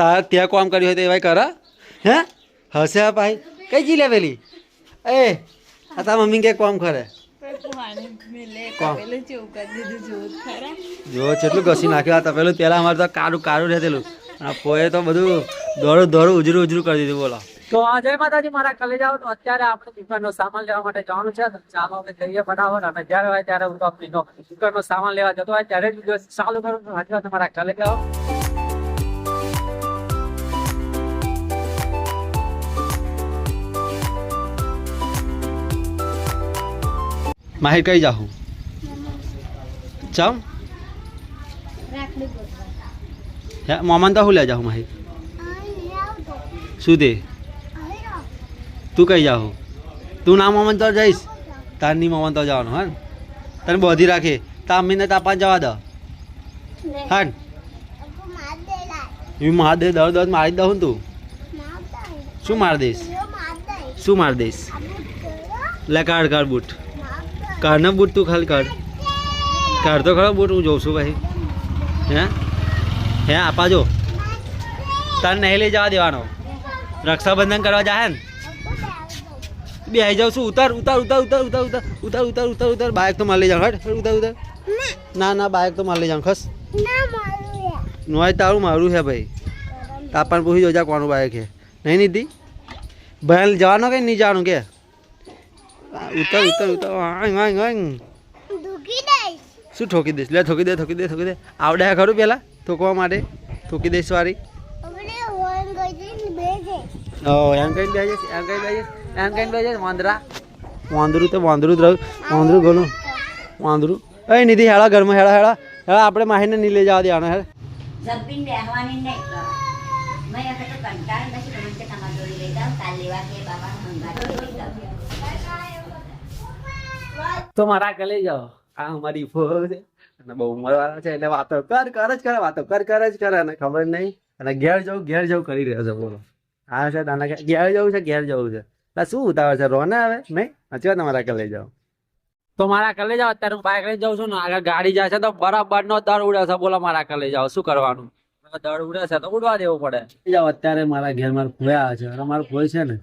તારે ત્યાં કામ કર્યું હોય તો એવાય કર હે? હશે ભાઈ. કઈ જી લેવેલી? એ આ તારા મમ્મી કે કામ કરે? જો કેટલું ઘસી નાખ્યું આ તપેલું પહેલાં અમારે તો કાળું કાળું રહેતેલું. અને પોએ તો બધું દોડું દોડું ઉજરું ઉજરું કરી દીધું બોલો. તો આ જય માતાજી મારા કલેજાઓ તો અત્યારે આપણે દુકાનનો સામાન લેવા માટે જવાનું છે. ચાલો આપણે જઈએ ફટાફટ અને જ્યારે હોય ત્યારે હું તો આપણી નો દુકાનનો સામાન લેવા જતો હોય ત્યારે જ ચાલુ કરું. તો હાજર તમારા કલેજાઓ માહિર કઈ જાઉં? ચમ હે મોમન તો હું લે જાઉં માહિર. શું દે? તું કઈ જાઉં તું ના મોમન તો જઈશ? તારની મોમન તો જવાનું હા? તને બોધી રાખે. તા અમ્મીને તાપા જવા દો. હા? એ માર દે દર દર મારી દઉં તું. શું માર દઈશ? શું માર દઈશ? લે, કાઢ કાઢ બૂટ. કાઢ ને બૂટ તું ખાલી કાઢ. કાઢ તો ખરો બૂટ? હું જોઉં છું ભાઈ. હે? હે આપાજો તારે નહીં લઈ જવા દેવાનો. રક્ષાબંધન કરવા જાય ને? બે આવી જાઉં છું. ઉતાર ઉતાર ઉતાર ઉતાર ઉતાર ઉતાર ઉતાર ઉતાર ઉતાર ઉતાર. બાઇક તો મારી લઈ જાઉં. હટ ઉતાર ઉતાર. ના ના બાઇક તો મારી લઈ જાઉં. ખસ. નોય તારું મારું છે ભાઈ. તાપણ પૂછી જોજા કોનું બાઇક છે નહીં નીધી ભાઈ, જવાનું કે નહીં જવાનું કે? ઉતર ઉતર ઉતર આંગ આંગ આંગ. શું ઠોકી દઈશ? લે ઠોકી દે ઠોકી દે ઠોકી દે. આવડે ખરું પેલા ઠોકવા માટે? ઠોકી દઈશ વારી. ઓ એમ કઈ બેજે એમ કઈ બેજે એમ કઈ બેજે વાંદરા. વાંદરું તો વાંદરું જ રહ્યું. વાંદરું ઘણું વાંદરું. એ નિધિ હેળા ઘરમાં હેળા હેળા. હેળા આપણે માહીને નહીં લઈ જવા દેવાનો હેળ. જમીન નહીં. મેં કંટાળ લઈ કાલ લેવા કે બાબા લઈ તો મારા કલેજાઓ આ અમારી ફો છે અને બહુ ઉંમરવાળા છે એટલે વાતો કર કર જ કરે વાતો કર કર જ કરે અને ખબર નહીં અને ઘેર જવું ઘેર જવું કરી રહ્યો છે બોલો હા છે તાના ઘેર જવું છે ઘેર જવું છે એટલે શું ઉતાવળ છે રોને આવે નહીં સાચી વાત ને મારા કલે જાઓ તો મારા કલે જાઓ અત્યારે હું બાઇક લઈને જાઉં છું ને આગળ ગાડી જાય છે તો બરાબર નો દર ઉડે છે બોલો મારા કલે જાઓ શું કરવાનું દર ઉડે છે તો ઉડવા દેવું પડે જાઓ અત્યારે મારા ઘેર મારા ફોયા છે અને મારું ફોય છે ને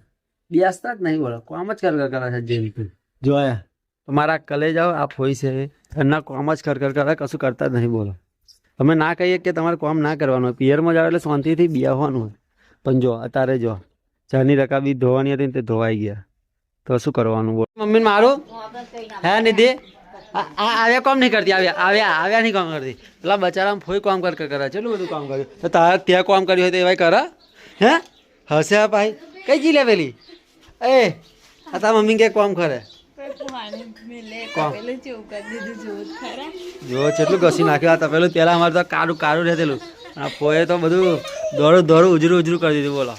બેસતા જ નહીં બોલો કામ જ કર કર છે જેમ જોયા મારા કલે જાઓ આ હોય છે એમના કામ જ કર કર, કશું કરતા જ નહીં, બોલો. અમે ના કહીએ કે તમારે કામ ના કરવાનું હોય. પિયરમાં જાઓ એટલે શાંતિથી બિયાવવાનું હોય. પણ જો, અત્યારે જો ચાની રકાબી ધોવાની હતી ને તે ધોવાઈ ગયા. તો શું કરવાનું, બોલો. મમ્મી મારું? હે, નિધિ? આવ્યા કોમ નહીં કરતી? આવ્યા આવ્યા આવ્યા નહીં કામ કરતી? પેલા બચારામાં ફોઈ કામ કર કર. ચેટલું બધું કામ કર્યું? તો તારે ત્યાં કામ કર્યું હોય તો એવાય કરે. હે? હશે ભાઈ. કઈ જી લેવેલી? એ, આ તારા મમ્મી કે કામ કરે. જો કેટલું ઘસી નાખ્યું આ તપેલું પહેલાં અમારે તો કાળું કાળું રહેતેલું. આ પોએ તો બધું દોડું દોડું ઉજરું ઉજરું કરી દીધું બોલો.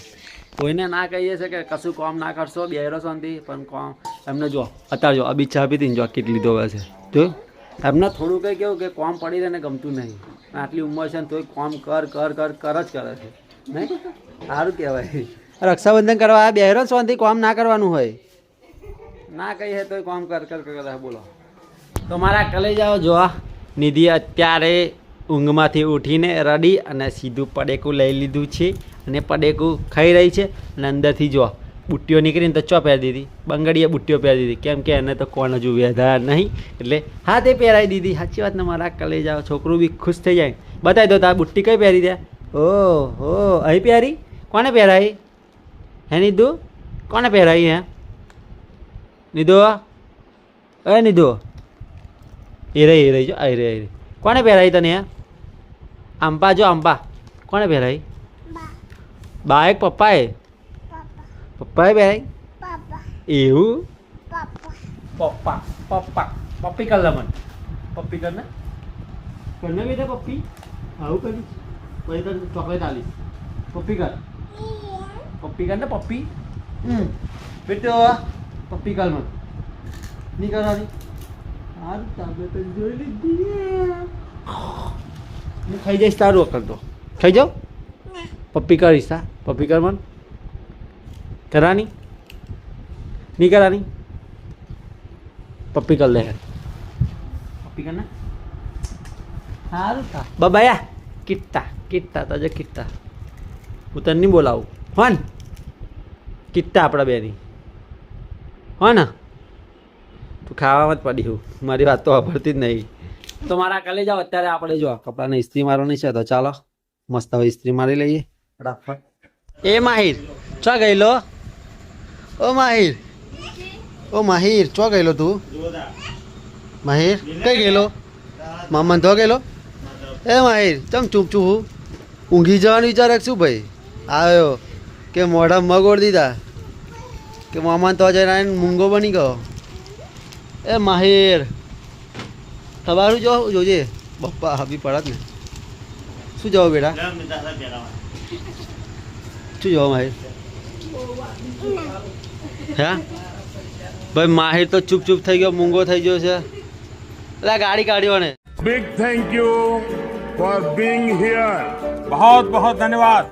કોઈને ના કહીએ છે કે કશું કોમ ના કરશો બેરો શાંતિ પણ કોમ એમને જો અત્યારે જો અભી ચા પીધી ને જો કેટલી ધોવે છે. જો એમને થોડું કંઈ કેવું કે કોમ પડી રહે ને ગમતું નહીં. આટલી ઉંમર છે ને તોય કોમ કર કર કર કર જ કરે છે. નહીં? સારું કહેવાય. રક્ષાબંધન કરવા આ બેરો શાંતિ કામ ના કરવાનું હોય. ના કહી હે તો કામ કર કર કર બોલો. તો મારા કલે જાઓ જો આ નિધિ અત્યારે ઊંઘમાંથી ઉઠીને રડી અને સીધું પડેકું લઈ લીધું છે અને પડેકું ખાઈ રહી છે અને અંદરથી જો બુટ્ટીઓ નીકળીને તો ચો પહેરી દીધી? બંગડીએ બુટ્ટીઓ પહેરી દીધી. કેમ કે એને તો કોણ હજુ વેધા નહીં. એટલે હા, તે પહેરાવી દીધી. સાચી વાત ને મારા કલે જાઓ છોકરું બી ખુશ થઈ જાય. બતાવી દો તાર બુટ્ટી કઈ પહેરી દે ઓ હો અહીં પહેરી? કોને પહેરાવી? હે, નીધું? કોને પહેરાવી હે? નિધો એ નિધો એ રહી એ રહી જો આ રહી એ રહી કોને પહેરાવી તને હે આંબા જો આંબા કોને પહેરાવી બા એક પપ્પાએ પપ્પાએ પહેરાવી એવું પપ્પા પપ્પા પપ્પી કર લે મને પપ્પી કર ને કર ને બેટા પપ્પી આવું કરી પછી તને ચોકલેટ આલીશ પપ્પી કર પપ્પી કર ને પપ્પી હમ બેટો પપ્પી કાલમાં. નહીં કરવાની હારું? તમે તો જોઈ લીધી હું. ખાઈ જઈશ તારું અકલ તો. ખાઈ જાઉં? પપ્પી કરીશ હા પપ્પી કર મને કરવાની નહીં કરવાની પપ્પી કર લે પપ્પી કર ને સારું તા બબાયા કિટ્ટા કિટ્ટા તો જો કિટ્ટા. હું તને નહીં બોલાવું. હોન. કિટ્ટા આપણા બેની. હો ને. તું ખાવામાં જ પડી હું. મારી વાત તો વાપરતી જ નહીં. તો મારા કાલે જાઓ અત્યારે આપણે જો કપડાને ઇસ્ત્રી મારવાની છે તો ચાલો મસ્ત હવે ઇસ્ત્રી મારી લઈએ. ફટાફટ. એ માહિર ચો ગયેલો? ઓ માહિર. ઓ માહિર ચો ગયેલો તું? માહિર કઈ ગયેલો? મામા ધો ગયેલો? એ માહિર ચમ ચૂપ ચૂપ હું? ઊંઘી જવાનું વિચાર છું ભાઈ? આવ્યો. કે મોઢા મગોડ દીધા. કે મામા તો જઈને મૂંગો બની ગયો. એ માહિર. તમારું જો જોજે. બપ્પા હાબી પડત ને. શું જવો બેટા? શું જવો માહિર? હે? ભાઈ માહિર તો ચૂપ ચૂપ થઈ ગયો મૂંગો થઈ ગયો છે. એટલે ગાડી કાઢ્યો ને big thank you for being here બહુ બહુ ધન્યવાદ.